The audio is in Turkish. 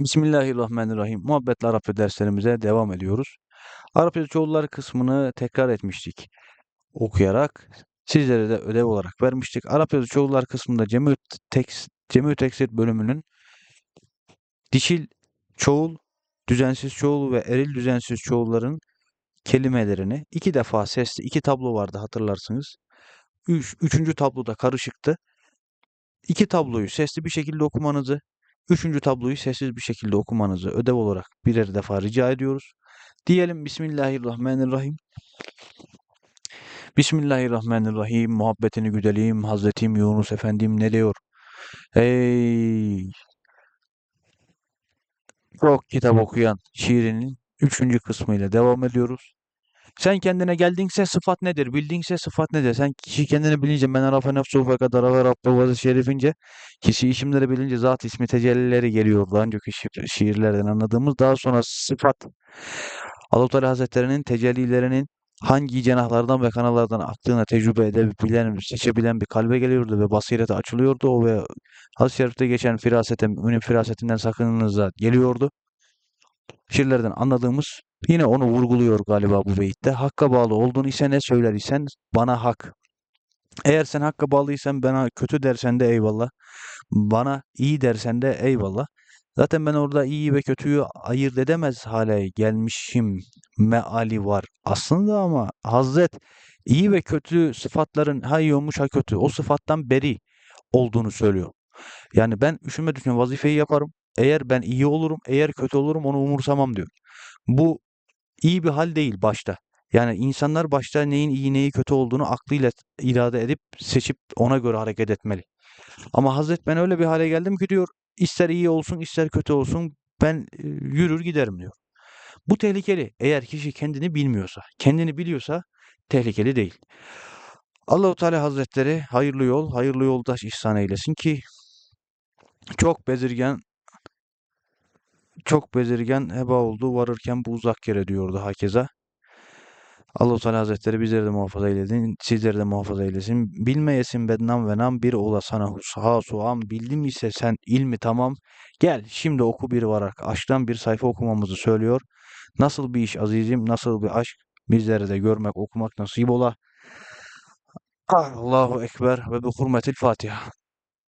Bismillahirrahmanirrahim. Muhabbetli Arapça derslerimize devam ediyoruz. Arapça çoğulları kısmını tekrar etmiştik okuyarak. Sizlere de ödev olarak vermiştik. Arapça çoğullar kısmında cemü tekst bölümünün dişil çoğul, düzensiz çoğul ve eril düzensiz çoğulların kelimelerini iki defa sesli iki tablo vardı hatırlarsınız. Üç, üçüncü tabloda karışıktı. İki tabloyu sesli bir şekilde okumanızı, üçüncü tabloyu sessiz bir şekilde okumanızı ödev olarak birer defa rica ediyoruz. Diyelim Bismillahirrahmanirrahim. Bismillahirrahmanirrahim. Muhabbetini güdeleyim. Hazretim Yunus Efendim ne diyor? Ey çok kitap okuyan şiirinin üçüncü kısmıyla devam ediyoruz. Sen kendine geldinse sıfat nedir? Bildinse sıfat nedir? Sen kişi kendini bilince men arafe nefsuhu fe kadar ve rabbe vazı şerifince kişi isimleri bilince zat ismi tecellileri geliyor. Daha önceki şi- şiirlerden anladığımız daha sonra sıfat Allah Teala Hazretleri'nin tecellilerinin hangi cenahlardan ve kanallardan aktığına tecrübe edebilen, seçebilen bir kalbe geliyordu ve basirete açılıyordu. O ve hadis-i şerifte geçen firasete, müminin firasetinden sakınınıza geliyordu. Şiirlerden anladığımız yine onu vurguluyor galiba bu beytte. Hakka bağlı olduğunu ise ne söyler isen bana hak. Eğer sen hakka bağlıysan bana kötü dersen de eyvallah. Bana iyi dersen de eyvallah. Zaten ben orada iyi ve kötüyü ayırt edemez hale gelmişim meali var aslında ama Hazret iyi ve kötü sıfatların ha iyi olmuş ha kötü o sıfattan beri olduğunu söylüyor. Yani ben üşüme düşme vazifeyi yaparım. Eğer ben iyi olurum, eğer kötü olurum onu umursamam diyor. Bu iyi bir hal değil başta. Yani insanlar başta neyin iyi neyi kötü olduğunu aklıyla irade edip seçip ona göre hareket etmeli. Ama Hazret ben öyle bir hale geldim ki diyor ister iyi olsun ister kötü olsun ben e, yürür giderim diyor. Bu tehlikeli eğer kişi kendini bilmiyorsa. Kendini biliyorsa tehlikeli değil. Allahu Teala Hazretleri hayırlı yol, hayırlı yoldaş ihsan eylesin ki çok bezirgen çok bezirgen heba oldu varırken bu uzak yere diyordu hakeza. Allah-u Teala Hazretleri bizleri de muhafaza eylesin, sizleri de muhafaza eylesin. Bilmeyesin bednam ve nam bir ola sana ha suam. Bildim ise sen ilmi tamam. Gel şimdi oku bir varak. Aşktan bir sayfa okumamızı söylüyor. Nasıl bir iş azizim, nasıl bir aşk. Bizlere de görmek, okumak nasip ola. Allahu Ekber ve bi hurmetil Fatiha.